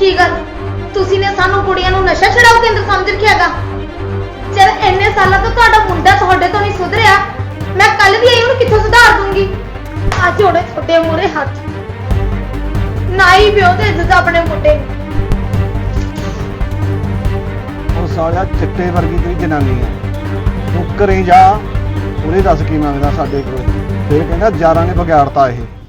ਕੀ ਗੱਲ? ਤੁਸੀਂ ਨੇ ਸਾਨੂੰ ਕੁੜੀਆਂ ਨੂੰ ਨਸ਼ਾ ਛਡਾਊ ਕੇਂਦਰ ਸਮਝ ਰੱਖਿਆਗਾ ਜਦ ਇੰਨੇ ਸਾਲਾਂ ਤੋਂ ਤੁਹਾਡਾ ਮੁੰਡਾ ਤੁਹਾਡੇ ਤੋਂ ਨਹੀਂ ਸੁਧਰਿਆ। ਮੈਂ ਕੱਲ ਵੀ ਆਈ ਉਹਨੂੰ ਕਿੱਥੋਂ ਸੁਧਾਰ ਦੂੰਗੀ? ਆ ਜੋੜੇ ਛੋਟੇ ਮੂਰੇ ਹੱਥ ਨਾ ਪਿਓ ਤੇ ਇੱਜ਼ਤ ਆਪਣੇ ਮੁੰਡੇ ਨੂੰ। ਉਹ ਸਾਲਿਆ ਚਿੱਟੇ ਵਰਗੀ ਤੇਰੀ ਜਨਾਨੀ ਆ। ਤੂੰ ਘਰੇ ਜਾ, ਉਹਨੇ ਦੱਸ ਕੀ ਮੰਗਦਾ ਸਾਡੇ ਕੋਲ। ਫੇਰ ਕਹਿੰਦਾ, ਯਾਰਾਂ ਨੇ ਵਿਗਾੜਤਾ ਇਹ।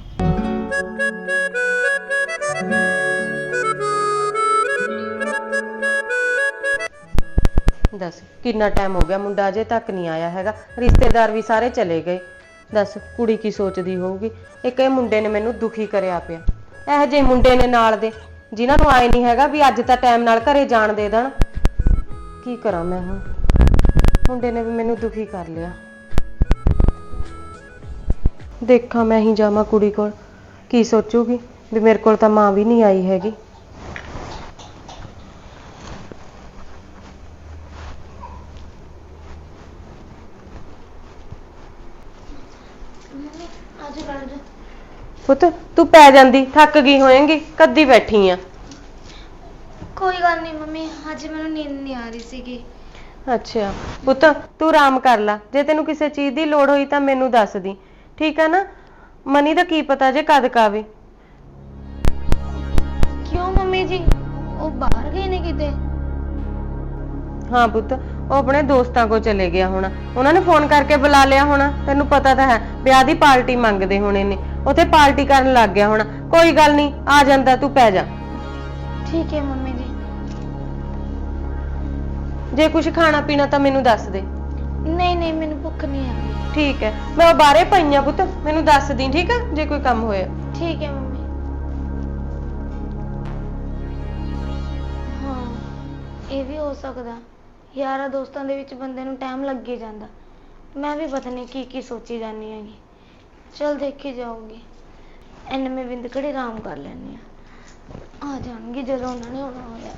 ਕਿੰਨਾ ਟਾਈਮ ਹੋ ਗਿਆ, ਮੁੰਡਾ ਅਜੇ ਤੱਕ ਨਹੀਂ ਆਇਆ ਹੈਗਾ। ਰਿਸ਼ਤੇਦਾਰ ਵੀ ਸਾਰੇ ਚਲੇ ਗਏ। ਦੱਸ, ਕੁੜੀ ਕੀ ਸੋਚਦੀ ਹੋਊਗੀ? ਇੱਕ ਇਹ ਮੁੰਡੇ ਨੇ ਮੈਨੂੰ ਦੁਖੀ ਕਰਿਆ ਪਿਆ। ਇਹੋ ਜਿਹੇ ਮੁੰਡੇ ਨੇ ਨਾਲ ਦੇ, ਜਿਨ੍ਹਾਂ ਨੂੰ ਆਏ ਨਹੀਂ ਹੈਗਾ ਵੀ ਅੱਜ ਤਾਂ ਟਾਈਮ ਨਾਲ ਘਰੇ ਜਾਣ ਦੇ ਦੇਣ। ਕੀ ਕਰਾਂ ਮੈਂ ਹੁਣ? ਮੁੰਡੇ ਨੇ ਵੀ ਮੈਨੂੰ ਦੁਖੀ ਕਰ ਲਿਆ। ਦੇਖਾਂ ਮੈਂ ਹੀ ਜਾਵਾਂ ਕੁੜੀ ਕੋਲ। ਕੀ ਸੋਚੂਗੀ? ਵੀ ਮੇਰੇ ਕੋਲ ਤਾਂ ਮਾਂ ਵੀ ਨਹੀਂ ਆਈ ਹੈਗੀ ਆਜੋ ਕਰ ਜਾ ਪੁੱਤ ਤੂੰ ਪੈ ਜਾਂਦੀ ਥੱਕ ਗਈ ਹੋਏਂਗੀ ਕੱਦੀ ਬੈਠੀ ਆ। ਕੋਈ ਗੱਲ ਨਹੀਂ ਮੰਮੀ ਅੱਜ ਮੈਨੂੰ ਨੀਂਦ ਨਹੀਂ ਆ ਰਹੀ ਸੀਗੀ। ਅੱਛਾ ਪੁੱਤ ਤੂੰ ਆਰਾਮ ਕਰ ਲੈ ਜੇ ਤੈਨੂੰ ਕਿਸੇ ਚੀਜ਼ ਦੀ ਲੋੜ ਹੋਈ ਤਾਂ ਮੈਨੂੰ ਦੱਸ ਦੀ ਠੀਕ ਆ ਨਾ? ਮਨੀ ਦਾ ਕੀ ਪਤਾ ਜੇ ਕਦ ਕਾਵੇ ਕਿਉਂ ਮੰਮੀ ਜੀ ਉਹ ਬਾਹਰ ਗਏ ਨੇ ਕਿਤੇ? ਹਾਂ ਪੁੱਤ ਉਹ ਆਪਣੇ ਦੋਸਤਾਂ ਕੋ ਚਲੇ ਗਿਆ ਹੋਣਾ। ਉਹਨਾਂ ਨੇ ਫੋਨ ਕਰਕੇ ਬੁਲਾ ਲਿਆ ਹੋਣਾ। ਤੈਨੂੰ ਪਤਾ ਤਾਂ ਹੈ ਵਿਆਹ ਦੀ ਪਾਰਟੀ ਮੰਗਦੇ ਹੋਣੇ ਨੇ। ਉੱਥੇ ਪਾਰਟੀ ਕਰਨ ਲੱਗ ਗਿਆ ਹੋਣਾ। ਕੋਈ ਗੱਲ ਨਹੀਂ ਆ ਜਾਂਦਾ ਤੂੰ ਪੈ ਜਾ। ਠੀਕ ਹੈ ਮੰਮੀ ਜੀ। ਜੇ ਕੁਝ ਖਾਣਾ ਪੀਣਾ ਤਾਂ ਮੈਨੂੰ ਦੱਸ ਦੇ। ਨਹੀਂ ਨਹੀਂ ਮੈਨੂੰ ਭੁੱਖ ਨਹੀਂ ਆ ਰਹੀ ਠੀਕ ਹੈ ਮੈਂ ਉਹ ਬਾਹਰੇ ਪਈਆਂ ਪੁੱਤ ਮੈਨੂੰ ਦੱਸ ਦੀ ਠੀਕ ਆ? ਜੇ ਕੋਈ ਕੰਮ ਹੋਇਆ। ਠੀਕ ਹੈ ਮੰਮੀ। ਹਾਂ ਇਹ ਵੀ ਹੋ ਸਕਦਾ। ਯਾਰਾਂ ਦੋਸਤਾਂ ਦੇ ਵਿੱਚ ਬੰਦੇ ਨੂੰ ਟਾਈਮ ਲੱਗ ਹੀ ਜਾਂਦਾ। ਮੈਂ ਵੀ ਪਤਾ ਨਹੀਂ ਕੀ ਕੀ ਸੋਚੀ ਜਾਂਦੀ ਹੈਗੀ। ਚਲ ਦੇਖੀ ਜਾਊਗੀ। ਐਨ ਮੈਂ ਬਿੰਦ ਘੜੀ ਆਰਾਮ ਕਰ ਲੈਣੀ ਆ ਆ ਜਾਣਗੇ ਜਦੋਂ ਉਹਨਾਂ ਨੇ ਆਉਣਾ ਹੋਇਆ।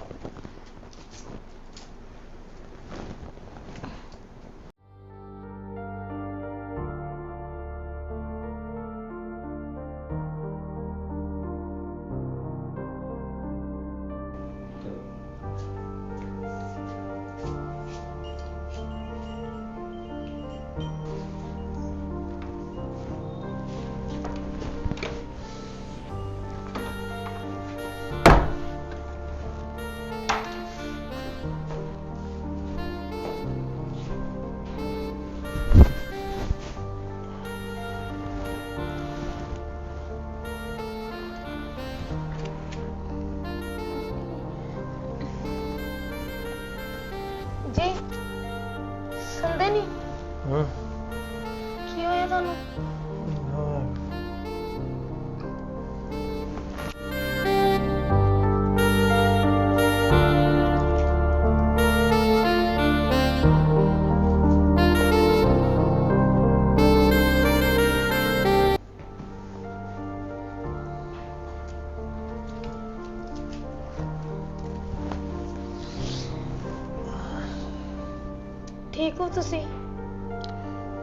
ਠੀਕ ਹੋ ਤੁਸੀਂ?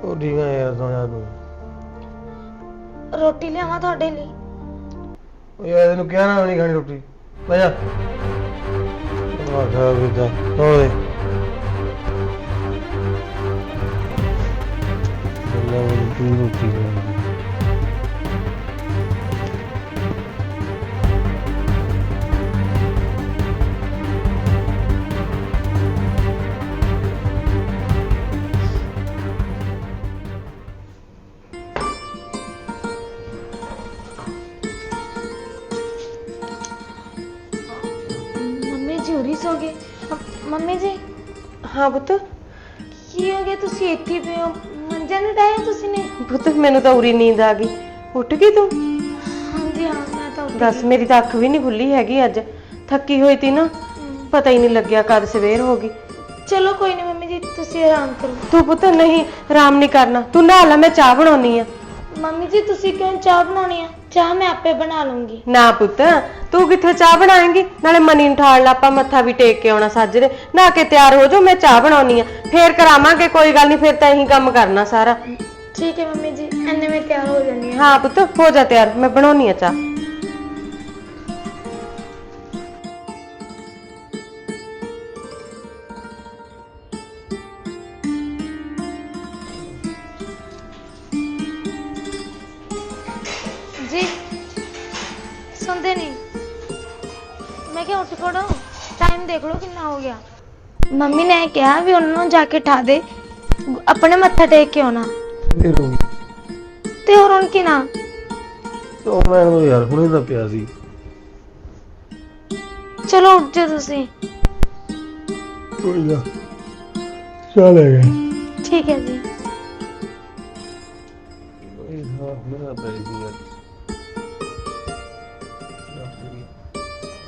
ਉਹ ਆ ਯਾਰ ਤੋਂ ਯਾਰ ਤੂੰ। ਰੋਟੀ ਲਿਆਵਾਂ ਤੁਹਾਡੇ ਲਈ। ਉਹ ਯਾਰ ਇਹਨੂੰ ਕਿਹਾ ਨਾ ਨਹੀਂ ਖਾਣੀ ਰੋਟੀ। ਬਹਿ ਜਾ। ਵਾਹ ਤਾਂ ਹੋਏ ਬੱਲਾ ਉਹ ਤੂੰ ਰੋਟੀ ਖਾ ਮੰਮੀ ਜੀ ਉਰੀ ਸੋ ਗਏ ਮੰਮੀ ਜੀ? ਹਾਂ ਪੁੱਤ। ਕੀ ਹੋ ਗਿਆ? ਤੁਸੀਂ ਇੱਥੇ ਹੀ ਪਏ ਹੋ। ਮੰਜਾ ਨਹੀਂ ਡਾਇਆ ਤੁਸੀਂ ਨੇ? ਪੁੱਤ ਮੈਨੂੰ ਤਾਂ ਉਰੀ ਨੀਂਦ ਆ ਗਈ। ਉੱਠ ਗਈ ਤੂੰ? ਹਾਂਜੀ ਹਾਂ ਮੈਂ ਤਾਂ ਉੱਠ ਦੱਸ। ਮੇਰੀ ਤਾਂ ਅੱਖ ਵੀ ਨਹੀਂ ਖੁੱਲੀ ਹੈਗੀ ਅੱਜ। ਥੱਕੀ ਹੋਈ ਤੀ ਨਾ। ਪਤਾ ਹੀ ਨਹੀਂ ਲੱਗਿਆ ਕਦ ਸਵੇਰ ਹੋ ਗਈ। ਚਲੋ ਕੋਈ ਨਹੀਂ ਮੰਮੀ ਜੀ ਤੁਸੀਂ ਆਰਾਮ ਕਰੋ। ਤੂੰ ਪੁੱਤ ਨਹੀਂ ਆਰਾਮ ਨਹੀਂ ਕਰਨਾ। ਤੂੰ ਨਹਾ ਲੈ ਮੈਂ ਚਾਹ ਬਣਾਉਣੀ ਆ। ਮੰਮੀ ਜੀ ਤੁਸੀਂ ਕਿਉਂ ਚਾਹ ਬਣਾਉਣੀ ਆ? ਚਾਹ ਮੈਂ ਆਪੇ ਬਣਾ ਲੂੰਗੀ। ਨਾ ਪੁੱਤ ਤੂੰ ਕਿੱਥੇ ਚਾਹ ਬਣਾਏਂਗੀ? ਨਾਲੇ ਮਨੀ ਨੂੰ ਠਾਲ ਲਾ ਆਪਾਂ ਮੱਥਾ ਵੀ ਟੇਕ ਕੇ ਆਉਣਾ ਸਾਜਰੇ। ਨਹਾ ਕੇ ਤਿਆਰ ਹੋ ਜਾ ਮੈਂ ਚਾਹ ਬਣਾਉਣੀ ਆ। ਫੇਰ ਕਰਾਵਾਂਗੇ ਕੋਈ ਗੱਲ ਨਹੀਂ ਫੇਰ ਤਾਂ ਇਹੀ ਕੰਮ ਕਰਨਾ ਸਾਰਾ। ਠੀਕ ਹੈ ਮੰਮੀ ਜੀ ਐਨੇ ਮੈਂ ਤਿਆਰ ਹੋ ਜਾਂਦੀ ਹਾਂ। ਹਾਂ ਪੁੱਤ ਹੋ ਜਾ ਤਿਆਰ ਮੈਂ ਬਣਾਉਣੀ ਆ ਚਾਹ। ਕਿਹਾ ਵੀ ਉਹਨਾਂ ਨੂੰ ਜਾ ਕੇ ਠਾ ਦੇ। ਆਪਣੇ ਮੱਥਾ ਟੇਕ ਕੇ ਆਉਣਾ। ਇਹ ਰੋ ਤੇ ਹੋਰ ਹੁਣ ਕੀ ਨਾ? ਉਹ ਮੈਂ ਨੂੰ ਯਾਰ ਹੁਣੇ ਤਾਂ ਪਿਆ ਸੀ। ਚਲੋ ਉੱਠ ਜਾ ਤੁਸੀਂ। ਕੋਈ ਨਾ। ਚੱਲ ਗਿਆ ਠੀਕ ਹੈ ਜੀ। ਹਾਂ ਮੇਰਾ ਸੀ ਯਾਰ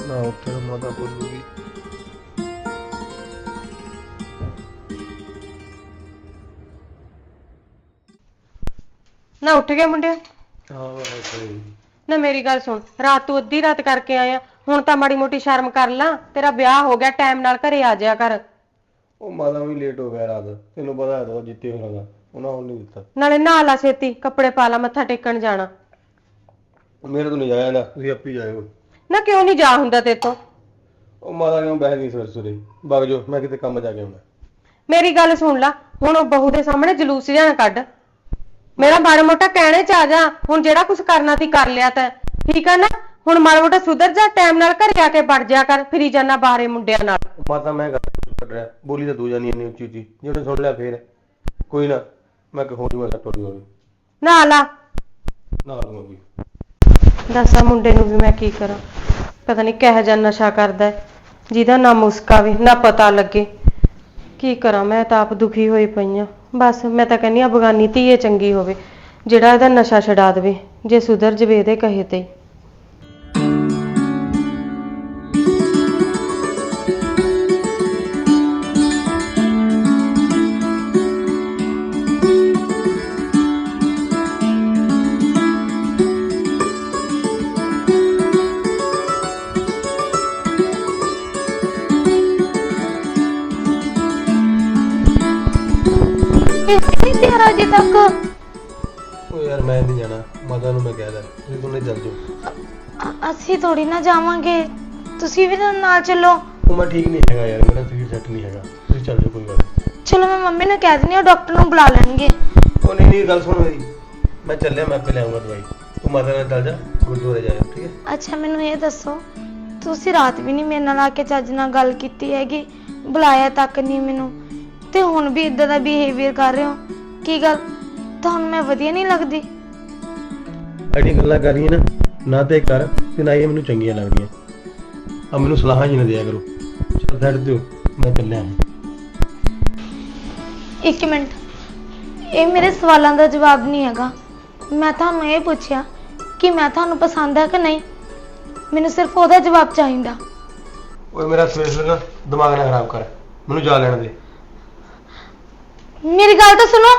ਨਾ ਉੱਥੇ ਮਾਤਾ ਬੋਲੂਗੀ ਨਾ ਉੱਠ ਗਿਆ ਮੁੰਡਿਆ। ਹਾਂ ਸਹੀ। ਨਾ ਮੇਰੀ ਗੱਲ ਸੁਣ ਰਾਤ ਤੂੰ ਅੱਧੀ ਰਾਤ ਕਰਕੇ ਆਇਆ ਹੁਣ ਤਾਂ ਮਾੜੀ ਮੋਟੀ ਸ਼ਰਮ ਕਰ ਲਾ ਤੇਰਾ ਵਿਆਹ ਹੋ ਗਿਆ ਟਾਈਮ ਨਾਲ ਘਰੇ ਆ ਜਾਇਆ ਕਰ। ਉਹ ਮਾਤਾ ਵੀ ਲੇਟ ਹੋ ਗਿਆ ਰਾਤ ਤੈਨੂੰ ਪਤਾ ਹੈ ਤਾਂ ਜਿੱਤੇ ਹੋਣਾ ਦਾ ਉਹਨਾਂ ਹੁਣ ਨਹੀਂ ਦਿੱਤਾ। ਨਾਲੇ ਨਹਾ ਲਾ ਛੇਤੀ ਕੱਪੜੇ ਪਾ ਲਾ ਮੱਥਾ ਟੇਕਣ ਜਾਣਾ। ਮੇਰੇ ਤੋਂ ਨਹੀਂ ਜਾਇਆ ਨਾ ਤੁਸੀਂ ਆਪੇ ਜਾਇਓ। ਨਾ ਕਿਉਂ ਨਹੀਂ ਜਾ ਹੁੰਦਾ ਤੇਰੇ ਤੋਂ? ਉਹ ਮਾਤਾ ਕਿਉਂ ਬਹਿ ਗਈ ਸਵੇਰੇ ਸਵੇਰੇ? ਵਗ ਜਾਓ ਮੈਂ ਕਿਤੇ ਕੰਮ ਜਾ ਕੇ ਆਉਣਾ। ਮੇਰੀ ਗੱਲ ਸੁਣ ਲਾ ਹੁਣ ਉਹ ਬਹੂ ਦੇ ਸਾਹਮਣੇ ਜਲੂਸ ਜਿਹਾ ਨਾ ਕੱਢ। ਮੇਰਾ ਮਾੜਾ ਮੋਟਾ ਕਹਿਣੇ ਚ ਆ ਜਾ ਹੁਣ ਜਿਹੜਾ ਕੁਝ ਕਰਨਾ ਸੀ ਕਰ ਲਿਆ ਤੈਂ। ਠੀਕ ਆ ਨਾ? ਹੁਣ ਮਾੜਾ ਮੋਟਾ ਸੁਧਰ ਜਾ ਟਾਈਮ ਨਾਲ ਘਰੇ ਆ ਕੇ ਵੜ ਜਾ ਕਰ ਫਿਰੀ ਜਾਣਾ ਬਾਹਰੇ ਮੁੰਡਿਆਂ ਨਾਲ। ਮਾਤਾ ਮੈਂ ਗੱਲ ਕਰ ਰਿਹਾ। ਬੋਲੀ ਤਾਂ ਦੂ ਜਾਨੀ ਇੰਨੀ ਉੱਚੀ ਉੱਚੀ। ਜੇ ਉਹਨੇ ਸੁਣ ਲਿਆ ਫੇਰ। ਕੋਈ ਨਾ ਮੈਂ ਕਹੋ ਜੂਗਾ ਸੱਟ ਹੋ ਜੂਗਾ ਨਹਾ ਲਾ ਨਾ ਲੂੰਗਾ ਵੀ ਦੱਸਾਂ ਮੁੰਡੇ ਨੂੰ ਵੀ ਮੈਂ ਕੀ ਕਰਾਂ। ਪਤਾ ਨਹੀਂ ਕਿਹੋ ਜਿਹਾ ਨਸ਼ਾ ਕਰਦਾ ਹੈ, ਜਿਹਦਾ ਨਾ ਮੁਸਕਾਵੇ ਨਾ ਪਤਾ ਲੱਗੇ। ਕੀ ਕਰਾਂ ਮੈਂ ਤਾਂ ਆਪ ਦੁਖੀ ਹੋਈ ਪਈ ਆ। ਬਸ ਮੈਂ ਤਾਂ ਕਹਿੰਦੀ ਆ ਬਗਾਨੀ ਧੀਏ ਚੰਗੀ ਹੋਵੇ, ਜਿਹੜਾ ਇਹਦਾ ਨਸ਼ਾ ਛਡਾ ਦੇਵੇ, ਜੇ ਸੁਧਰ ਜਵੇ ਇਹਦੇ ਕਹੇ ਤੇ ਹੀ। ਅਸੀਂ ਥੋੜੀ ਨਾ ਜਾਵਾਂਗੇ। ਤੁਸੀਂ ਵੀ ਤਾਂ ਨਾਲ ਚੱਲੋ। ਉਹ ਮੈਂ ਠੀਕ ਨਹੀਂ ਹੈਗਾ ਯਾਰ ਮੇਰਾ ਸਰੀਰ ਸੈੱਟ ਨਹੀਂ ਹੈਗਾ। ਤੁਸੀਂ ਚੱਲ ਜਾਓ ਕੋਈ ਗੱਲ। ਚਲੋ ਮੈਂ ਮੰਮੀ ਨੂੰ ਕਹਿ ਦਿੰਦੀ ਹਾਂ ਡਾਕਟਰ ਨੂੰ ਬੁਲਾ ਲੈਣਗੇ। ਉਹ ਨਹੀਂ ਨਹੀਂ ਗੱਲ ਸੁਣ ਮੇਰੀ। ਮੈਂ ਚੱਲਿਆ ਮੈਂ ਆਪੇ ਲਿਆਉਂਗਾ ਦਵਾਈ। ਤੂੰ ਮਾਤਾ ਨਾਲ ਚੱਲ ਜਾ ਗੁਰਦੁਆਰੇ ਜਾਇਓ ਠੀਕ ਹੈ? ਅੱਛਾ ਮੈਨੂੰ ਇਹ ਦੱਸੋ ਤੁਸੀਂ ਰਾਤ ਵੀ ਨਹੀਂ ਮੇਰੇ ਨਾਲ ਆ ਕੇ ਚੱਜ ਨਾਲ ਗੱਲ ਕੀਤੀ ਹੈਗੀ? ਬੁਲਾਇਆ ਤੱਕ ਨਹੀਂ ਮੈਨੂੰ। ਤੇ ਹੁਣ ਵੀ ਇਦਾਂ ਦਾ ਬਿਹੇਵੀਅਰ ਕਰ ਰਹੇ ਹੋ? ਕੀ ਗੱਲ? ਤੁਹਾਨੂੰ ਮੈਂ ਵਧੀਆ ਨਹੀਂ ਲੱਗਦੀ? ਐਡੀ ਗੱਲਾਂ ਕਰ ਨਾ ਨਾ ਤੇ ਕਰ। ਤੇ ਨਾ ਇਹ ਮੈਨੂੰ ਚੰਗੀਆਂ ਲੱਗਦੀਆਂ। ਆ ਮੈਨੂੰ ਸਲਾਹਾਂ ਜੀ ਨਾ ਦਿਆ ਕਰੋ। ਚੱਲ ਛੱਡ ਦਿਓ ਮੈਂ ਚੱਲਿਆ ਇੱਕ ਮਿੰਟ। ਇਹ ਮੇਰੇ ਸਵਾਲਾਂ ਦਾ ਜਵਾਬ ਨਹੀਂ ਹੈਗਾ। ਮੈਂ ਤੁਹਾਨੂੰ ਇਹ ਪੁੱਛਿਆ ਕਿ ਮੈਂ ਤੁਹਾਨੂੰ ਪਸੰਦ ਹੈ ਕਿ ਨਹੀਂ? ਮੈਨੂੰ ਸਿਰਫ ਉਹਦਾ ਜਵਾਬ ਚਾਹੀਦਾ। ਓਏ ਮੇਰਾ ਸਵੇਰ ਸਵੇਰ ਨਾ ਦਿਮਾਗ ਨਾ ਖਰਾਬ ਕਰ। ਮੈਨੂੰ ਜਾ ਲੈਣ ਦੇ। ਮੇਰੀ ਗੱਲ ਤਾਂ ਸੁਣੋ।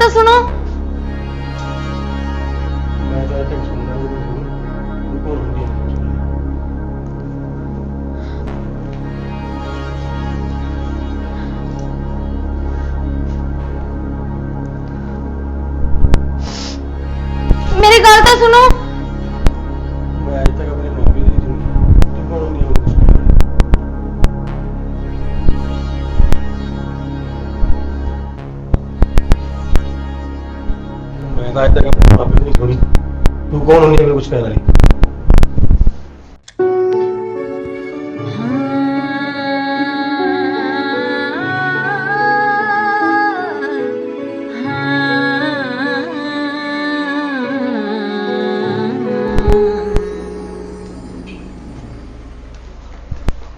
ਤਾਂ ਸੁਣੋ। ਹੁੰਦੀ ਹੈ ਮੈਨੂੰ ਕੁਝ ਕਹਿਣ ਵਾਲੀ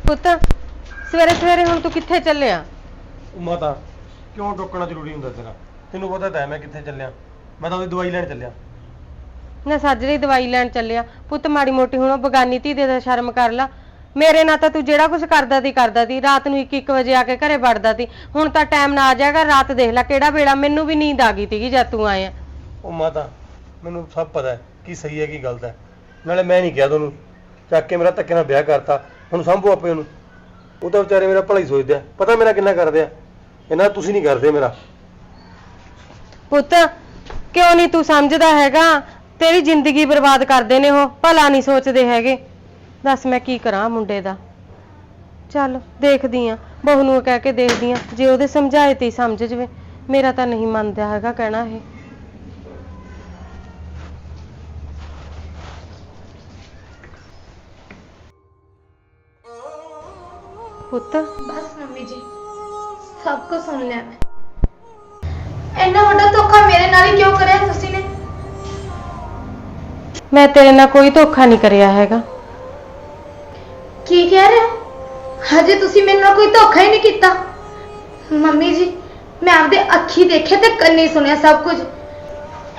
ਪੁੱਤ ਸਵੇਰੇ ਸਵੇਰੇ ਹੁਣ ਤੂੰ ਕਿੱਥੇ ਚੱਲਿਆ? ਮਾਤਾ ਕਿਉਂ ਟੋਕਣਾ ਜ਼ਰੂਰੀ ਹੁੰਦਾ ਤੇਰਾ? ਤੈਨੂੰ ਪਤਾ ਤਾਂ ਹੈ ਮੈਂ ਕਿੱਥੇ ਚੱਲਿਆ। ਮੈਂ ਤਾਂ ਉਹਦੀ ਦਵਾਈ ਲੈਣ ਚੱਲਿਆ। ਨਾ ਸਾਜਰੀ ਦਵਾਈ ਲੈਣ ਚੱਲਿਆ। ਪੁੱਤ ਮਾੜੀ ਮੋਟੀ ਹੁਣ ਉਹ ਬਗਾਨੀ ਧੀ ਦੇ ਤਾਂ ਸ਼ਰਮ ਕਰ ਲਾ। ਮੇਰੇ ਨਾਲ ਤਾਂ ਤੂੰ ਜਿਹੜਾ ਕੁਝ ਕਰਦਾ ਸੀ ਕਰਦਾ ਸੀ। ਰਾਤ ਨੂੰ 1-1 ਵਜੇ ਆ ਕੇ ਘਰੇ ਵੜਦਾ ਸੀ। ਹੁਣ ਤਾਂ ਟਾਈਮ ਨਾ ਆ ਜਾਏਗਾ ਰਾਤ ਦੇਖ ਲੈ ਕਿਹੜਾ ਵੇਲਾ ਮੈਨੂੰ ਵੀ ਨੀਂਦ ਆ ਗਈ ਸੀਗੀ ਜਦ ਤੂੰ ਆਇਆ। ਉਹ ਮਾਤਾ ਮੈਨੂੰ ਸਭ ਪਤਾ ਹੈ ਕੀ ਸਹੀ ਹੈ ਕੀ ਗਲਤ ਹੈ। ਨਾਲੇ ਮੈਂ ਨਹੀਂ ਕਿਹਾ ਤੁਹਾਨੂੰ। ਚੱਕ ਕੇ ਮੇਰਾ ਧੱਕੇ ਨਾਲ ਵਿਆਹ ਕਰਤਾ। ਹੁਣ ਸੰਭੋ ਆਪੇ ਉਹਨੂੰ। ਉਹ ਤਾਂ ਵਿਚਾਰੇ ਮੇਰਾ ਭਲਾ ਹੀ ਸੋਚਦੇ ਆ। ਪਤਾ ਮੇਰਾ ਕਿੰਨਾ ਕਰਦੇ ਆ। ਇਹਨਾਂ ਤੁਸੀਂ ਨਹੀਂ ਕਰਦੇ ਮੇਰਾ। ਪੁੱਤ ਕਿਉਂ ਨਹੀਂ ਤੂੰ ਸਮਝਦਾ ਹੈਗਾ? ਤੇਰੀ ਜ਼ਿੰਦਗੀ ਬਰਬਾਦ ਕਰਦੇ ਨੇ ਉਹ, ਭਲਾ ਨਹੀਂ ਸੋਚਦੇ ਹੈਗੇ। ਦੱਸ ਮੈਂ ਕੀ ਕਰਾਂ ਮੁੰਡੇ ਦਾ। ਚੱਲ, ਦੇਖਦੀ ਆ, ਬਹੂ ਨੂੰ ਕਹਿ ਕੇ ਦੇਖਦੀ ਆ, ਜੇ ਉਹਦੇ ਸਮਝਾਏ ਤੇ ਹੀ ਸਮਝ ਜਵੇ। ਮੇਰਾ ਤਾਂ ਨਹੀਂ ਮੰਨਦਾ ਹੈਗਾ ਕਹਿਣਾ ਇਹ। ਪੁੱਤ। ਬਸ ਮੰਮੀ ਜੀ, ਸਭ ਕੁਝ ਸੁਣ ਲਿਆ ਮੈਂ। ਇੰਨਾ ਵੱਡਾ ਧੋਖਾ ਮੇਰੇ ਨਾਲ ਹੀ ਕਿਉਂ ਕਰਿਆ ਤੁਸੀਂ ਨੇ? ਮੈਂ ਤੇਰੇ ਨਾਲ ਕੋਈ ਧੋਖਾ ਨਹੀਂ ਕਰਿਆ ਹੈਗਾ। ਕੀ ਕਹਿ ਰਹੇ ਹੋ? ਹਜੇ ਤੁਸੀਂ ਮੇਰੇ ਨਾਲ ਕੋਈ ਧੋਖਾ ਹੀ ਨਹੀਂ ਕੀਤਾ। ਮੰਮੀ ਜੀ, ਮੈਂ ਆਪਦੇ ਅੱਖੀ ਦੇਖਿਆ ਤੇ ਕੰਨੀ ਸੁਣਿਆ ਸਭ ਕੁਝ।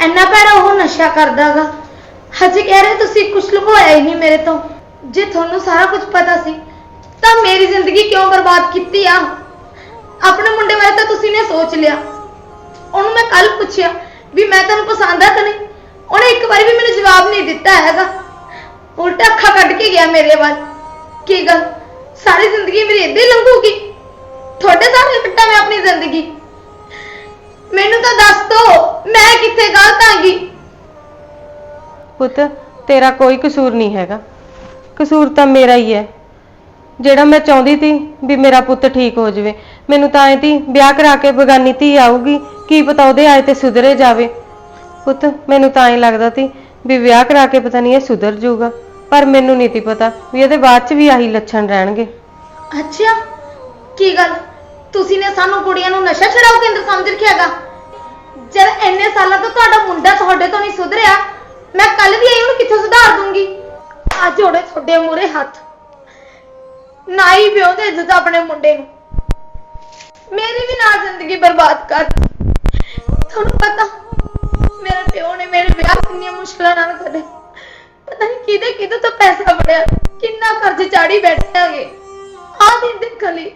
ਇੰਨਾ ਭੈੜਾ ਉਹ ਨਸ਼ਾ ਕਰਦਾਗਾ। ਹਜੇ ਕਹਿ ਰਹੇ ਤੁਸੀਂ ਕੁਝ ਲੁਕੋਇਆ ਹੀ ਨਹੀਂ ਮੇਰੇ ਤੋਂ। ਜੇ ਤੁਹਾਨੂੰ ਸਾਰਾ ਕੁਝ ਪਤਾ ਸੀ, ਤਾਂ ਮੇਰੀ ਜ਼ਿੰਦਗੀ ਕਿਉਂ ਬਰਬਾਦ ਕੀਤੀ ਆ? ਆਪਣੇ ਮੁੰਡੇ ਬਾਰੇ ਤਾਂ ਤੁਸੀਂ ਨੇ ਸੋਚ ਲਿਆ। ਉਹਨੂੰ ਮੈਂ ਕੱਲ ਪੁੱਛਿਆ ਵੀ ਮੈਂ ਤੈਨੂੰ ਪਸੰਦ ਆ ਕਿ ਨਹੀਂ? ਉਹਨੇ ਇੱਕ ਵਾਰੀ ਵੀ ਮੈਨੂੰ ਜਵਾਬ ਨਹੀਂ ਦਿੱਤਾ ਹੈਗਾ। ਉਲਟਾ ਅੱਖਾਂ ਕੱਢ ਕੇ ਗਿਆ ਮੇਰੇ ਵੱਲ। ਕੀ ਗੱਲ? ਸਾਰੀ ਜ਼ਿੰਦਗੀ ਮੇਰੀ ਏਦਾਂ ਹੀ ਲੰਘੂਗੀ? ਤੁਹਾਡੇ ਸਾਹਮਣੇ ਕੱਟਾਂ ਮੈਂ ਆਪਣੀ ਜ਼ਿੰਦਗੀ। ਮੈਨੂੰ ਤਾਂ ਦੱਸ ਦੋ, ਮੈਂ ਕਿੱਥੇ ਗਲਤ ਆਂਗੀ? ਪੁੱਤ, ਤੇਰਾ ਕੋਈ ਕਸੂਰ ਨਹੀਂ ਹੈਗਾ। ਕਸੂਰ ਤਾਂ ਮੇਰਾ ਹੀ ਹੈ। ਜਿਹੜਾ ਮੈਂ ਚਾਹੁੰਦੀ ਸੀ ਵੀ ਮੇਰਾ ਪੁੱਤ ਠੀਕ ਹੋ ਜਾਵੇ, ਮੈਨੂੰ ਤਾਂ ਐ ਤੀ ਵਿਆਹ ਕਰਾ ਕੇ ਬਗਾਨੀ ਧੀ ਆਊਗੀ, ਕੀ ਪਤਾ ਉਹਦੇ ਆਏ ਤੇ ਸੁਧਰੇ ਜਾਵੇ। ਪੁੱਤ, ਮੈਨੂੰ ਤਾਂ ਐ ਲੱਗਦਾ ਸੀ ਵੀ ਵਿਆਹ ਕਰਾ ਕੇ ਪਤਾ ਨਹੀਂ ਇਹ ਸੁਧਰ ਜਾਊਗਾ, ਪਰ ਮੈਨੂੰ ਨਹੀਂ ਤੀ ਪਤਾ ਵੀ ਇਹਦੇ ਬਾਅਦ ਚ ਵੀ ਆਹੀ ਲੱਛਣ ਰਹਿਣਗੇ। ਅੱਛਾ, ਕੀ ਗੱਲ? ਤੁਸੀਂ ਨੇ ਸਾਨੂੰ ਕੁੜੀਆਂ ਨੂੰ ਨਸ਼ਾ ਛਡਾਓ ਕੇਂਦਰ ਸਮਝ ਰੱਖਿਆਗਾ ਜਦ ਇੰਨੇ ਸਾਲਾਂ ਤੋਂ ਤੁਹਾਡਾ ਮੁੰਡਾ ਤੁਹਾਡੇ ਤੋਂ ਨਹੀਂ ਸੁਧਰਿਆ, ਮੈਂ ਕੱਲ ਵੀ ਆਈ ਕਿੱਥੋਂ ਸੁਧਾਰ ਦੂੰਗੀ? ਆ ਜੋੜੇ ਤੁਹਾਡੇ ਮੂਰੇ ਹੱਥ ਨਾ ਹੀ ਵਿਆਹਦੇ ਇੱਜ਼ਤ ਆਪਣੇ ਮੁੰਡੇ ਨੂੰ। ਮੇਰੀ ਵੀ ਨਾ ਜ਼ਿੰਦਗੀ ਬਰਬਾਦ ਕਰ ਤੁਹਾਨੂੰ ਪਤਾ ਮੇਰੇ ਪਿਓ ਨੇ ਮੇਰੇ ਵਿਆਹ ਕਿੰਨੀਆਂ ਮੁਸ਼ਕਲਾਂ ਨਾਲ ਕਰੇ ਪਤਾ ਨਹੀਂ ਕਿਹਦੇ ਕਿਹਦੇ ਤੋਂ ਪੈਸਾ ਫੜਿਆ, ਕਿੰਨਾ ਕਰਜ਼ ਚਾੜੀ ਬੈਠੇ ਆਹ ਦਿਨ ਦੇਖਣ ਲਈ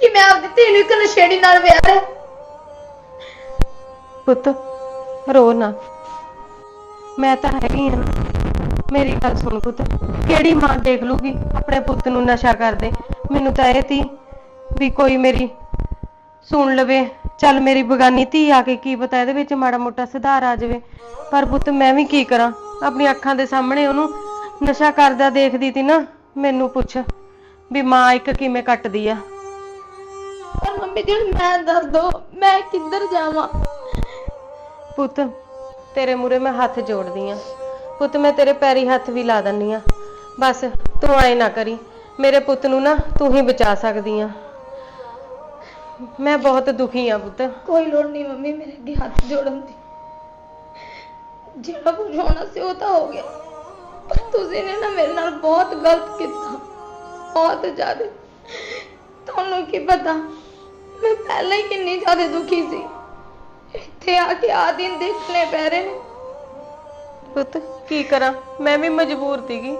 ਕਿ ਮੈਂ ਆਪਦੀ ਧੀ ਨੂੰ ਇੱਕ ਨਸ਼ੇੜੀ ਨਾਲ ਵਿਆਹ ਰਿਹਾ ਪੁੱਤ, ਰੋ ਨਾ। ਮੈਂ ਤਾਂ ਹੈਗੀ ਆ। ਮੇਰੀ ਗੱਲ ਸੁਣ ਪੁੱਤ, ਕਿਹੜੀ ਮਾਂ ਦੇਖ ਲੂਗੀ ਆਪਣੇ ਪੁੱਤ ਨੂੰ ਨਸ਼ਾ ਕਰਦੇ? ਮੈਨੂੰ ਤਾਂ ਇਹ ਤੀ ਵੀ ਕੋਈ ਮੇਰੀ ਸੁਣ ਲਵੇ। ਚੱਲ ਮੇਰੀ ਬਗਾਨੀ ਧੀ ਆ ਕੇ ਕੀ ਪਤਾ ਇਹਦੇ ਵਿੱਚ ਮਾੜਾ ਮੋਟਾ ਸੁਧਾਰ ਆ ਜਾਵੇ। ਪਰ ਪੁੱਤ ਮੈਂ ਵੀ ਕੀ ਕਰਾਂ? ਆਪਣੀ ਅੱਖਾਂ ਦੇ ਸਾਹਮਣੇ ਉਹਨੂੰ ਨਸ਼ਾ ਕਰਦਾ ਦੇਖਦੀ ਤੀ ਨਾ ਮੈਨੂੰ ਪੁੱਛ ਵੀ ਮਾਂ ਇੱਕ ਕਿਵੇਂ ਕੱਟਦੀ ਆ? ਪਰ ਮੰਮੀ ਜੀ ਹੁਣ ਮੈਂ ਦੱਸ ਦੋ ਮੈਂ ਕਿੱਧਰ ਜਾਵਾਂ? ਪੁੱਤ ਤੇਰੇ ਮੂਰੇ ਮੈਂ ਹੱਥ ਜੋੜਦੀ ਆ। ਪੁੱਤ ਮੈਂ ਤੇਰੇ ਪੈਰੀ ਹੱਥ ਵੀ ਲਾ ਦਿੰਨੀ ਆ। ਬਸ ਤੂੰ ਐ ਨਾ ਕਰੀ। ਮੇਰੇ ਪੁੱਤ ਨੂੰ ਨਾ ਤੂੰ ਹੀ ਬਚਾ ਸਕਦੀ ਆ। ਮੈਂ ਬਹੁਤ ਦੁਖੀ ਆ ਪੁੱਤ। ਕੋਈ ਲੋੜ ਨਹੀਂ ਮੰਮੀ ਮੇਰੇ ਅੱਗੇ ਹੱਥ ਜੋੜਨ ਦੀ। ਜਿਹੜਾ ਕੁਝ ਹੋਣਾ ਸੀ ਉਹ ਤਾਂ ਹੋ ਗਿਆ। ਪਰ ਤੁਸੀਂ ਨੇ ਨਾ ਮੇਰੇ ਨਾਲ ਬਹੁਤ ਗਲਤ ਕੀਤਾ। ਬਹੁਤ ਜ਼ਿਆਦਾ। ਤੁਹਾਨੂੰ ਕੀ ਪਤਾ ਮੈਂ ਪਹਿਲਾਂ ਹੀ ਕਿੰਨੀ ਜ਼ਿਆਦਾ ਦੁਖੀ ਸੀ। ਇੱਥੇ ਆ ਕੇ ਆ ਦਿਨ ਦੇਖਣੇ ਪੈ ਰਹੇ ਨੇ। ਪੁੱਤ ਕੀ ਕਰਾਂ? ਮੈਂ ਵੀ ਮਜਬੂਰ ਸੀਗੀ।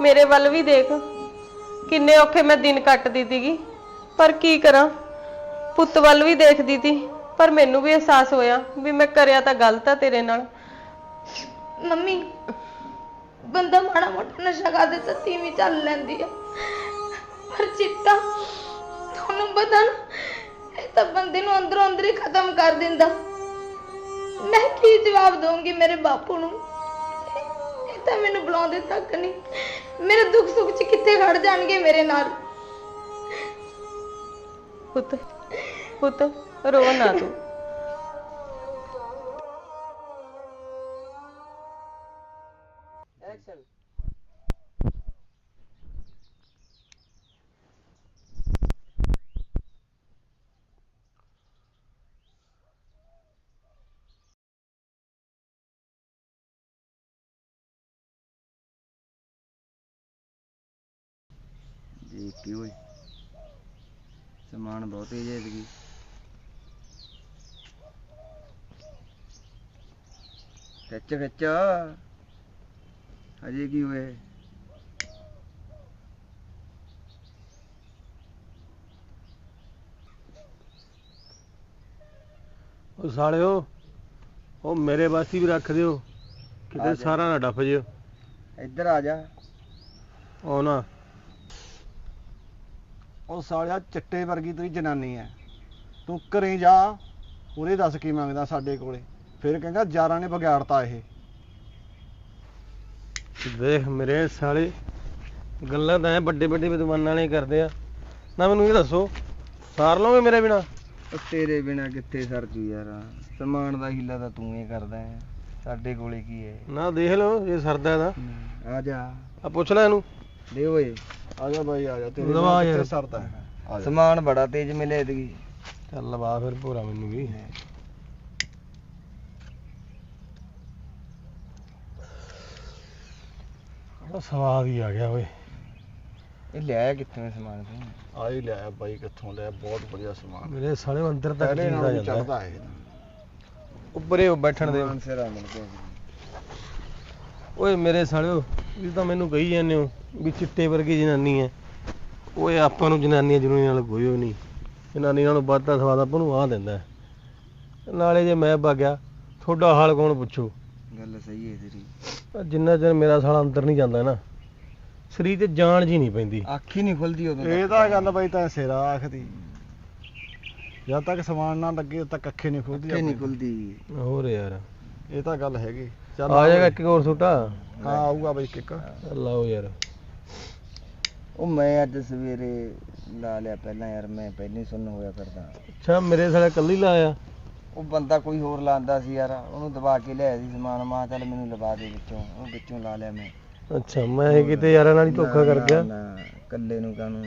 ਮੇਰੇ ਵੱਲ ਵੀ ਦੇਖ। ਕਿੰਨੇ ਔਖੇ ਮੈਂ ਦਿਨ ਕੱਟਦੀ ਸੀਗੀ। ਪਰ ਕੀ ਕਰਾਂ? ਪੁੱਤ ਵੱਲ ਵੀ ਦੇਖਦੀ ਸੀ ਪਰ ਮੈਨੂੰ ਵੀ ਅਹਿਸਾਸ ਹੋਇਆ ਵੀ ਮੈਂ ਕਰਿਆ ਤਾਂ ਗਲਤ ਆ ਤੇਰੇ ਨਾਲ। ਮੰਮੀ ਬੰਦਾ ਮਾੜਾ ਮੋਟਾ ਨਸ਼ਾ ਕਰਦੇ ਤਾਂ ਤੀਵੀਂ ਚੱਲ ਲੈਂਦੀ ਆ। ਪਰ ਚਿੱਟਾ ਤੁਹਾਨੂੰ ਪਤਾ ਨਾ ਇਹ ਤਾਂ ਬੰਦੇ ਨੂੰ ਅੰਦਰੋਂ ਅੰਦਰ ਹੀ ਖਤਮ ਕਰ ਦਿੰਦਾ। ਮੈਂ ਕੀ ਜਵਾਬ ਦਵਾਂਗੀ ਮੇਰੇ ਬਾਪੂ ਨੂੰ? ਇਹ ਤਾਂ ਮੈਨੂੰ ਬੁਲਾਉਂਦੇ ਤੱਕ ਨਹੀਂ। ਮੇਰੇ ਦੁੱਖ ਸੁੱਖ 'ਚ ਕਿੱਥੇ ਖੜ ਜਾਣਗੇ ਮੇਰੇ ਨਾਲ? ਪੁੱਤ ਪੁੱਤ ਰੋ ਨਾ ਤੂੰ। ਦੇਖ ਕੇ ਓਏ ਸਮਾਨ ਬਹੁਤ ਹੀ ਜੇਦਗੀ ਖਿੱਚ ਖਿੱਚ ਹਜੇ ਕੀ ਹੋਏ? ਉਹ ਸਾਲਿਓ ਉਹ ਮੇਰੇ ਵਾਸਤੇ ਵੀ ਰੱਖ ਦਿਓ। ਕਿਤੇ। ਸਾਰਾ ਨਾ ਡੱਫ ਜਿਓ। ਇੱਧਰ ਆ ਜਾ। ਉਹ ਨਾ। ਉਹ ਸਾਲਿਆ ਚਿੱਟੇ ਵਰਗੀ ਤੇਰੀ ਜਨਾਨੀ ਐ। ਤੂੰ ਘਰੇ ਜਾ ਉਹਨੇ ਦੱਸ ਕੀ ਮੰਗਦਾ ਸਾਡੇ ਕੋਲੇ। ਫਿਰ ਕਹਿੰਦਾ ਯਾਰਾਂ ਨੇ ਵਿਗਾੜਤਾ ਇਹ। ਦੇਖ ਮੇਰੇ ਸਾਲੇ ਗੱਲਾਂ ਤਾਂ ਐ ਵੱਡੇ ਵੱਡੇ ਵਿਦਵਾਨਾਂ ਵਾਲੇ ਕਰਦੇ ਆ। ਨਾ ਮੈਨੂੰ ਇਹ ਦੱਸੋ ਸਾਰ ਲਓਗੇ ਮੇਰੇ ਬਿਨਾ? ਉਹ ਤੇਰੇ ਬਿਨਾ ਕਿੱਥੇ ਸਰਜੂ ਯਾਰ? ਸਮਾਨ ਦਾ ਹੀਲਾ ਤਾਂ ਤੂੰ ਹੀ ਕਰਦਾ ਹੈ ਸਾਡੇ ਕੋਲੇ ਕੀ ਹੈ ਨਾ ਦੇਖ ਲਓ ਜੇ ਸਰਦਾ ਦਾ ਆ ਜਾ। ਆ ਪੁੱਛ ਲੈ ਇਹਨੂੰ। ਦੇ ਓਏ। ਆ ਜਾ ਬਾਈ ਆ ਜਾ। ਤੇਰੇ ਲਵਾ ਨਾਲ ਯਾਰ। ਕਿੱਥੇ ਸਰਦਾ ਹੈ? ਆ ਜਾ। ਸਮਾਨ ਬੜਾ ਤੇਜ਼ ਮਿਲੇ ਇਤਕੀ ਚੱਲ ਲਵਾ ਫਿਰ ਭੋਰਾ ਮੈਨੂੰ ਵੀ। ਉਹ ਸਵਾਦ ਹੀ ਆ ਗਿਆ ਓਏ। ਇਹ ਲਿਆਇਆ ਕਿੱਥੋਂ ਇਹ ਸਮਾਨ ਤੂੰ? ਆ ਹੀ ਲਿਆ ਬਾਈ ਕਿੱਥੋਂ ਲਿਆ ਬਹੁਤ ਵਧੀਆ ਸਮਾਨ। ਮੇਰੇ ਸਾਲੇ ਨੂੰ ਅੰਦਰ ਤੱਕ ਨਾਲ ਜਾਂਦਾ। ਚੜਦਾ ਹੈ ਉੱਪਰੇ ਉਹ ਬੈਠਣ ਦੇ। ਸਮਾਨ ਸਿਰਾ ਮਿਲ ਗਿਆ। ਓਏ ਮੇਰੇ ਸਾਲਿਓ ਇਹ ਤਾਂ ਮੈਨੂੰ ਕਹੀ ਜਾਂਦੇ ਹੋ ਵੀ ਚਿੱਟੇ ਵਰਗੀ ਜਨਾਨੀ ਐ ਓਏ ਆਪਾਂ ਨੂੰ ਜਨਾਨੀਆਂ ਜਨੂਨੀ ਨਾਲ ਕੋਈ ਹੋਈ ਨਹੀਂ। ਜਨਾਨੀ ਨਾਲੋਂ ਵੱਧ ਤਾਂ ਸਵਾਦ ਆਪਾਂ ਨੂੰ ਆ ਦਿੰਦਾ ਹੈ। ਨਾਲੇ ਜੇ ਮੈਂ ਵਗਿਆ ਤੁਹਾਡਾ ਹਾਲ ਕੌਣ ਪੁੱਛੋ? ਗੱਲ ਸਹੀ ਹੈ ਤੇਰੀ। ਜਿੰਨਾ ਚਿਰ ਮੇਰਾ ਸਾਲਾ ਅੰਦਰ ਨਹੀਂ ਜਾਂਦਾ ਨਾ ਸਰੀਰ ਤੇ ਜਾਨ ਜੀ ਨਹੀਂ ਪੈਂਦੀ। ਅੱਖ ਹੀ ਨਹੀਂ ਖੁੱਲਦੀ ਉਦੋਂ ਇਹ। ਤਾਂ ਗੱਲ ਬਾਈ ਤਾਂ ਸਿਰਾ ਆਖਦੀ। ਜਦ ਤੱਕ ਸਮਾਨ ਨਾ ਲੱਗੇ ਉਦ ਤੱਕ ਅੱਖੇ ਨਹੀਂ ਖੁੱਲਦੀ ਅੱਖੇ ਨਹੀਂ। ਖੁੱਲਦੀ। ਹੋਰ ਯਾਰ। ਇਹ ਤਾਂ ਗੱਲ ਹੈਗੀ। ਚੱਲ ਆ ਜਾਏਗਾ ਇੱਕ ਹੋਰ ਛੋਟਾ ਹਾਂ ਆਊਗਾ ਬਾਈ ਕਿੱਕ ਲਾਓ ਯਾਰ। ਉਹ ਮੈਂ ਅੱਜ ਸਵੇਰੇ ਲਾ ਲਿਆ ਪਹਿਲਾਂ ਯਾਰ ਮੈਂ ਪਹਿਲਾਂ ਹੀ ਸੁੰਨ ਹੋਇਆ ਕਰਦਾ ਅੱਛਾ ਮੇਰੇ ਸਾਲੇ ਕੱਲੀ ਲਾਇਆ? ਉਹ ਬੰਦਾ ਕੋਈ ਹੋਰ ਲਾਂਦਾ ਸੀ ਯਾਰ ਉਹਨੂੰ ਦਬਾ ਕੇ ਲਿਆਇਆ ਸੀ ਸਮਾਨ ਮਾ ਚੱਲ ਮੈਨੂੰ ਲਵਾ ਦੇ ਵਿੱਚੋਂ ਉਹ ਵਿੱਚੋਂ ਲਾ ਲਿਆ ਮੈਂ। ਅੱਛਾ ਮੈਂ ਇਹ ਕਿਤੇ ਯਾਰਾਂ ਨਾਲ ਹੀ ਧੋਖਾ ਕਰ ਗਿਆ। ਨਾ ਕੱਲੇ ਨੂੰ ਕਾਨੂੰ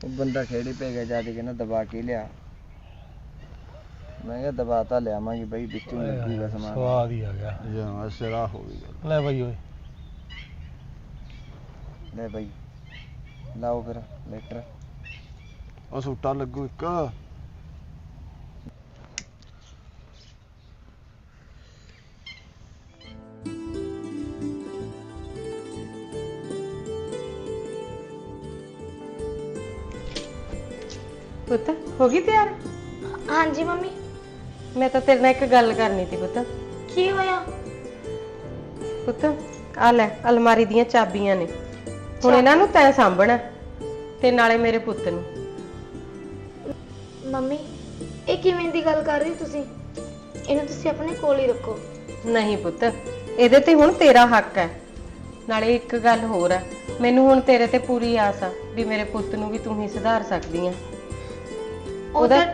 ਉਹ ਬੰਦਾ ਖੇੜੇ ਪੈ ਗਿਆ ਜਾ ਕੇ ਕਹਿੰਦਾ ਦਬਾ ਕੇ ਲਿਆ। ਮੈਂ ਕਿਹਾ ਦਬਾ ਤਾਂ ਲਿਆਵਾਂਗੇ ਬਈ ਵਿੱਚੋਂ ਲੱਗੂਗਾ ਸਮਾਨ। ਸਵਾਦ ਹੀ ਆ ਗਿਆ। ਜਾਂ ਸਿਰਾ ਹੋ ਗਈ ਗੱਲ ਲੈ ਬਾਈ ਓਏ। ਲੈ ਬਈ ਲਾਓ ਫਿਰ ਲੈਟਰ। ਉਹ ਸੂਟਾ ਲੱਗੂ ਇੱਕ। ਪੁੱਤ ਹੋ ਗਈ ਤਿਆਰ? ਹਾਂਜੀ ਮੰਮੀ। ਮੈਂ ਤਾਂ ਤੇਰੇ ਨਾਲ ਇੱਕ ਗੱਲ ਕਰਨੀ ਸੀ ਪੁੱਤ। ਕੀ ਹੋਇਆ? ਪੁੱਤ ਆ ਲੈ ਅਲਮਾਰੀ ਦੀਆਂ ਚਾਬੀਆਂ ਨੇ। ਹੁਣ ਇਹਨਾਂ ਨੂੰ ਤੈਂ ਸਾਂਭਣਾ ਤੇ ਨਾਲੇ ਮੇਰੇ ਪੁੱਤ ਨੂੰ। ਮੰਮੀ ਇਹ ਕਿਵੇਂ ਦੀ ਗੱਲ ਕਰ ਰਹੇ ਹੋ ਤੁਸੀਂ? ਇਹਨੂੰ ਤੁਸੀਂ ਆਪਣੇ ਕੋਲ ਹੀ ਰੱਖੋ। ਨਹੀਂ ਪੁੱਤ ਇਹਦੇ ਤੇ ਹੁਣ ਤੇਰਾ ਹੱਕ ਹੈ। ਨਾਲੇ ਇੱਕ ਗੱਲ ਹੋਰ ਹੈ ਮੈਨੂੰ ਹੁਣ ਤੇਰੇ ਤੇ ਪੂਰੀ ਆਸ ਆ ਵੀ ਮੇਰੇ ਪੁੱਤ ਨੂੰ ਵੀ ਤੂੰ ਹੀ ਸੁਧਾਰ ਸਕਦੀ ਆ। ਉਹ ਉਹਦਾ-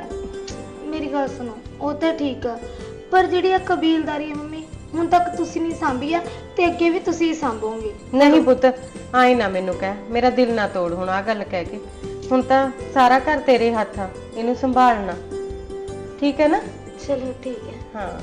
ਮੇਰੀ ਗੱਲ ਸੁਣੋ ਉਹ ਤਾਂ ਠੀਕ ਆ। ਪਰ ਜਿਹੜੀ ਆ ਕਬੀਲਦਾਰੀ ਹੈ ਮੰਮੀ ਹੁਣ ਤੱਕ ਤੁਸੀਂ ਨਹੀਂ ਸਾਂਭੀ ਆ ਤੇ ਅੱਗੇ ਵੀ ਤੁਸੀਂ ਹੀ ਸਾਂਭੋਗੇ। ਨਹੀਂ ਪੁੱਤ ਆਈ ਨਾ ਮੈਨੂੰ ਕਹਿ ਮੇਰਾ ਦਿਲ ਨਾ ਤੋੜ ਹੁਣ ਆ ਗੱਲ ਕਹਿ ਕੇ। ਹੁਣ ਤਾਂ ਸਾਰਾ ਘਰ ਤੇਰੇ ਹੱਥ ਆ ਇਹਨੂੰ ਸੰਭਾਲਣਾ। ਠੀਕ ਹੈ ਨਾ? ਚਲੋ ਠੀਕ ਹੈ। ਹਾਂ।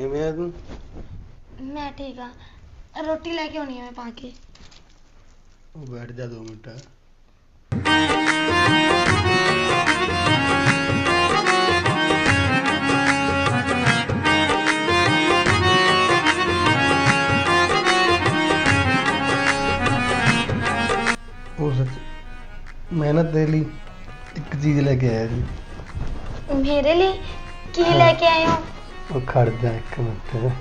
ਕਿਵੇਂ ਆ ਤੂੰ? ਮੈਂ ਠੀਕ ਆ। ਰੋਟੀ ਲੈ ਕੇ ਆਉਣੀ ਆ ਮੈਂ ਪਾ ਕੇ। ਉਹ ਬੈਠ ਜਾ 2 ਮਿੰਟ। ਉਹ ਸੱਚ ਮੈਂ ਨਾ ਤੇਰੇ ਲਈ ਇੱਕ ਚੀਜ਼ ਲੈ ਕੇ ਆਇਆ ਜੀ ਮੇਰੇ ਲਈ? ਕੀ ਲੈ ਕੇ ਆਏ ਹੋ? ਉਹ ਖੜ ਜਾ ਇੱਕ ਮਿੰਟ।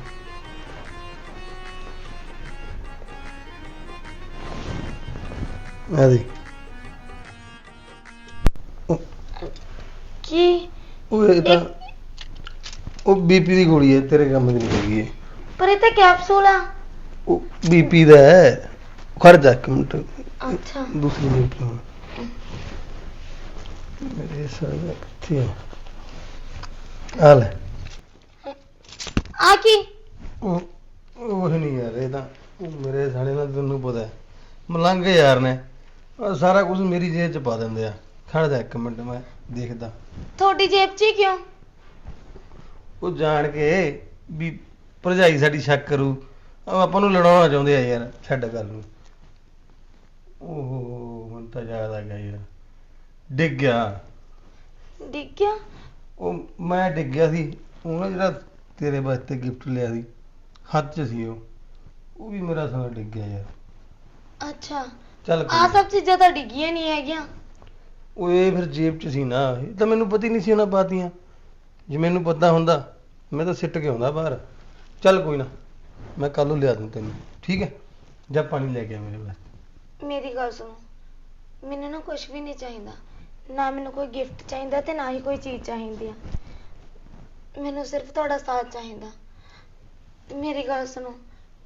ਆ ਦੇ ਕੀ? ਉਹ ਇਹ ਤਾਂ ਉਹ ਬੀਪੀ ਦੀ ਗੋਲੀ ਹੈ ਤੇਰੇ ਕੰਮ ਦੀ ਨਹੀਂ ਹੈਗੀ ਇਹ। ਪਰ ਇਹ ਤਾਂ ਕੈਪਸੂਲ ਆ। ਉਹ ਬੀਪੀ ਦਾ ਹੈ। ਖੜ ਜਾ ਇੱਕ ਮਿੰਟ। ਅੱਛਾ। ਦੂਸਰੀ ਬੀਪੀ ਮੇਰੇ ਸਾਹ ਕਿੱਥੇ ਆ? ਆ ਲੈ। ਆ ਕੀ? ਉਹ ਉਹ ਨਹੀਂ ਯਾਰ ਇਹ ਤਾਂ ਉਹ ਮੇਰੇ ਸਾਲੇ ਨਾਲ ਤੈਨੂੰ ਪਤਾ ਹੈ। ਮਲੰਗ ਯਾਰ ਨੇ। ਉਹ ਸਾਰਾ ਕੁਝ ਮੇਰੀ ਜੇਬ ਚ ਪਾ ਦਿੰਦੇ ਆ। ਖੜ ਜਾ ਇੱਕ ਮਿੰਟ ਮੈਂ ਦੇਖਦਾ। ਤੁਹਾਡੀ ਜੇਬ 'ਚ ਹੀ ਕਿਉਂ? ਉਹ ਜਾਣ ਕੇ ਵੀ ਭਰਜਾਈ ਸਾਡੀ ਸ਼ੱਕ ਕਰੂ। ਉਹ ਆਪਾਂ ਨੂੰ ਲੜਾਉਣਾ ਚਾਹੁੰਦੇ ਆ ਯਾਰ ਛੱਡ ਗੱਲ ਨੂੰ। ਓਹ ਹੁਣ ਤਾਂ ਯਾਦ ਆ ਗਿਆ ਯਾਰ। ਡਿੱਗ ਗਿਆ। ਡਿੱਗ ਗਿਆ? ਉਹ ਮੈਂ ਡਿੱਗ ਗਿਆ ਸੀ। ਉਹ ਨਾ ਜਿਹੜਾ ਤੇਰੇ ਵਾਸਤੇ ਗਿਫਟ ਲਿਆ ਸੀ ਹੱਥ 'ਚ ਸੀ ਉਹ। ਉਹ ਵੀ ਮੇਰਾ ਸਾਲਾ ਡਿੱਗ ਗਿਆ ਯਾਰ। ਅੱਛਾ। ਚੱਲ ਆ ਸਭ ਚੀਜ਼ਾਂ ਤਾਂ ਡਿੱਗੀਆਂ ਨਹੀਂ ਹੈਗੀਆਂ। ਉਹ ਇਹ ਫਿਰ ਜੇਬ 'ਚ ਸੀ ਨਾ। ਇਹ ਤਾਂ ਮੈਨੂੰ ਪਤਾ ਹੀ ਨਹੀਂ ਸੀ ਉਹਨਾਂ ਪਾਤੀਆਂ। ਜੇ ਮੈਨੂੰ ਪਤਾ ਹੁੰਦਾ ਮੈਂ ਤਾਂ ਸਿੱਟ ਕੇ ਆਉਂਦਾ ਬਾਹਰ। ਚੱਲ ਕੋਈ ਨਾ ਮੈਂ ਕੱਲ ਨੂੰ ਲਿਆ ਦੂੰ ਤੈਨੂੰ। ਠੀਕ ਹੈ? ਜਾ ਪਾਣੀ ਲੈ ਕੇ ਆ ਮੇਰੇ ਵਾਸਤੇ। ਮੇਰੀ ਗੱਲ ਸੁਣੋ। ਮੈਨੂੰ ਨਾ ਕੁਝ ਵੀ ਨਹੀਂ ਚਾਹੀਦਾ। ਨਾ ਮੈਨੂੰ ਕੋਈ ਗਿਫਟ ਚਾਹੀਦਾ ਤੇ ਨਾ ਹੀ ਕੋਈ ਚੀਜ਼ ਚਾਹੀਦੀ ਆ। ਮੈਨੂੰ ਸਿਰਫ ਤੁਹਾਡਾ ਸਾਥ ਚਾਹੀਦਾ। ਮੇਰੀ ਗੱਲ ਸੁਣੋ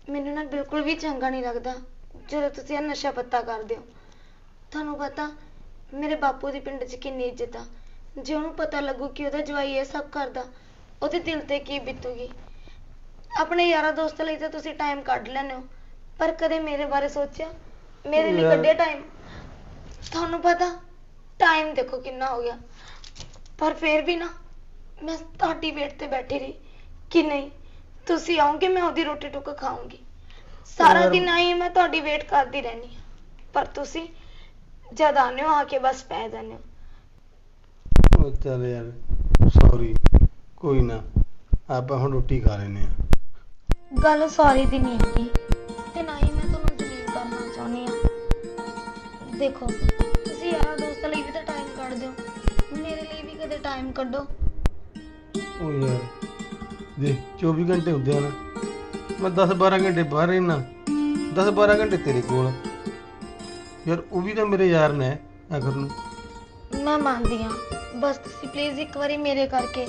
ਮੈਨੂੰ ਨਾ ਬਿਲਕੁਲ ਵੀ ਚੰਗਾ ਨਹੀਂ ਲੱਗਦਾ ਜਦੋਂ ਤੁਸੀਂ ਇਹ ਨਸ਼ਾ ਪੱਤਾ ਕਰਦੇ ਹੋ। ਤੁਹਾਨੂੰ ਪਤਾ ਮੇਰੇ ਬਾਪੂ ਦੀ ਪਿੰਡ 'ਚ ਕਿੰਨੀ ਇੱਜ਼ਤ ਆ। ਜੇ ਉਹਨੂੰ ਪਤਾ ਲੱਗੂ ਕਿ ਉਹਦਾ ਜਵਾਈ ਇਹ ਸਭ ਕਰਦਾ ਉਹਦੇ ਦਿਲ ਤੇ ਕੀ ਬੀਤੂਗੀ? ਆਪਣੇ ਯਾਰਾਂ ਦੋਸਤਾਂ ਲਈ ਤਾਂ ਤੁਸੀਂ ਟਾਈਮ ਕੱਢ ਲੈਂਦੇ ਹੋ ਪਰ ਕਦੇ ਮੇਰੇ ਬਾਰੇ ਸੋਚਿਆ? ਮੇਰੇ ਲਈ ਯਾਰ- ਕੱਢਿਆ ਟਾਈਮ ਤੁਹਾਨੂੰ ਪਤਾ ਟਾਈਮ ਦੇਖੋ ਕਿੰਨਾ ਹੋ ਗਿਆ। ਪਰ ਫਿਰ ਵੀ ਨਾ ਮੈਂ ਤੁਹਾਡੀ ਵੇਟ ਤੇ ਬੈਠੀ ਰਹੀ ਕਿ ਨਹੀਂ ਤੁਸੀਂ ਆਓਗੇ ਮੈਂ ਉਹਦੀ ਰੋਟੀ ਟੁੱਕ ਖਾਊਂਗੀ। ਸਾਰਾ ਦਿਨ ਆਈ ਮੈਂ ਤੁਹਾਡੀ ਵੇਟ ਕਰਦੀ ਰਹਿਣੀ ਪਰ ਤੁਸੀਂ ਜਦ ਆਉਂਦੇ ਹੋ ਆ ਕੇ ਬਸ ਪੈ ਜਾਂਦੇ ਹੋ। ਉਹ ਚੱਲ ਯਾਰ ਸੌਰੀ ਕੋਈ ਨਾ ਆਪਾਂ ਹੁਣ ਰੋਟੀ ਖਾ ਲੈਨੇ ਆ ਗੱਲ ਸੌਰੀ ਦੀ ਨਹੀਂ ਹੈਗੀ ਤੇ ਨਾ ਹੀ ਮੈਂ ਤੁਹਾਨੂੰ ਦਲੀਲ ਕਰਨਾ ਚਾਹੁੰਦੀ ਆ ਦੇਖੋ ਤੁਸੀਂ ਯਾਰਾਂ ਦੋਸਤਾਂ ਲਈ ਵੀ ਤਾਂ ਟਾਈਮ ਕੱਢਦੇ ਹੋ ਮੇਰੇ ਲਈ ਵੀ ਕਦੇ ਟਾਈਮ ਕੱਢੋ। ਉਹ ਯਾਰ ਦੇਖ 24 ਘੰਟੇ ਹੁੰਦੇ ਆ ਨਾ। ਮੈਂ 10 12 ਘੰਟੇ ਬਾਹਰ ਰਹਿਣਾ 10 12 ਘੰਟੇ ਤੇਰੇ ਕੋਲ। ਯਾਰ ਉਹ ਵੀ ਤਾਂ ਮੇਰੇ ਯਾਰ ਨੇ ਆਖਰ ਨੂੰ। ਮੈਂ ਮੰਨਦੀ ਹਾਂ। ਬਸ ਤੁਸੀਂ ਪਲੀਜ਼ ਇੱਕ ਵਾਰੀ ਮੇਰੇ ਕਰਕੇ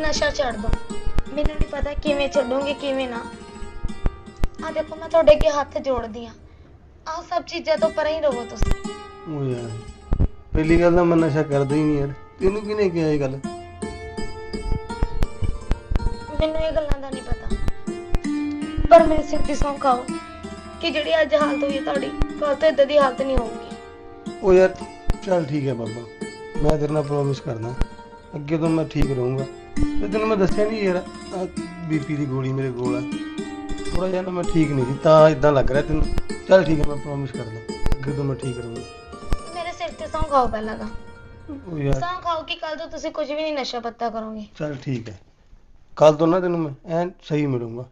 ਨਸ਼ਾ ਛੱਡ ਦਿਓ। ਮੈਨੂੰ ਨਹੀਂ ਪਤਾ ਕਿਵੇਂ ਛੱਡੋਗੇ ਕਿਵੇਂ ਨਾ। ਆ ਦੇਖੋ ਮੈਂ ਤੁਹਾਡੇ ਅੱਗੇ ਹੱਥ ਜੋੜਦੀ ਆ ਆਹ ਸਭ ਚੀਜ਼ਾਂ ਤੋਂ ਪਰੇ ਹੀ ਰਹੋ ਤੁਸੀਂ। ਉਹ ਯਾਰ ਪਹਿਲੀ ਗੱਲ ਤਾਂ ਮੈਂ ਨਸ਼ਾ ਕਰਦਾ ਹੀ ਨਹੀਂ ਯਾਰ। ਤੈਨੂੰ ਕਿਹਨੇ ਕਿਹਾ ਇਹ ਗੱਲ? ਮੈਨੂੰ ਇਹ ਗੱਲਾਂ ਦਾ ਨਹੀਂ ਪਤਾ। ਪਰ ਮੇਰੇ ਸਿਰ ਦੀ ਸੌਂ ਖਾਓ ਕਿ ਜਿਹੜੀ ਅੱਜ ਹਾਲਤ ਹੋਈ ਹੈ ਤੁਹਾਡੀ ਕੱਲ ਤੋਂ ਇਦਾਂ ਦੀ ਹਾਲਤ ਨਹੀਂ ਹੋਊਗੀ। ਉਹ ਯਾਰ ਚੱਲ ਠੀਕ ਹੈ ਬਾਬਾ ਮੈਂ ਤੇਰੇ ਨਾਲ ਪ੍ਰੋਮਿਸ ਕਰਦਾ। ਅੱਗੇ ਤੋਂ ਮੈਂ ਠੀਕ ਰਹੂੰਗਾ। ਤੇ ਤੈਨੂੰ ਮੈਂ ਦੱਸਿਆ ਨਹੀਂ ਯਾਰ ਬੀਪੀ ਦੀ ਗੋਲੀ ਮੇਰੇ ਕੋਲ ਆ। ਥੋੜਾ ਜਿਹਾ ਨਾ ਮੈਂ ਠੀਕ ਨਹੀਂ ਸੀ ਤਾਂ ਇਦਾਂ ਲੱਗ ਰਿਹਾ ਤੈਨੂੰ। ਚੱਲ ਠੀਕ ਹੈ ਮੈਂ ਪ੍ਰੋਮਿਸ ਕਰਦਾ। ਅੱਗੇ ਤੋਂ ਮੈਂ ਠੀਕ ਰਹੂੰਗਾ। ਮੇਰੇ ਸਿਰ ਤੇ ਸੌਂ ਖਾਓ ਪਹਿਲਾਂ ਤਾਂ। ਉਹ ਯਾਰ ਸੌਂ ਖਾਓ ਕਿ ਕੱਲ ਤੋਂ ਤੁਸੀਂ ਕੁਝ ਵੀ ਨਹੀਂ ਨਸ਼ਾ ਪੱਤਾ ਕਰੋਗੇ। ਚੱਲ ਠੀਕ ਹੈ। ਕੱਲ ਤੋਂ ਨਾ ਤੈਨੂੰ ਮੈਂ ਐਨ ਸਹੀ ਮਿਲੂੰਗਾ।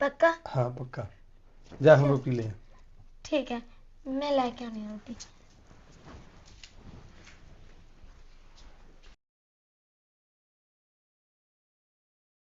ਪੱਕਾ? ਹਾਂ ਪੱਕਾ। ਜਾ ਹੁਣ ਰੋਟੀ ਲੈ ਆ। ਠੀਕ ਹੈ ਮੈਂ ਲੈ ਕੇ ਆਉਣੀ ਹਾਂ ਰੋਟੀ।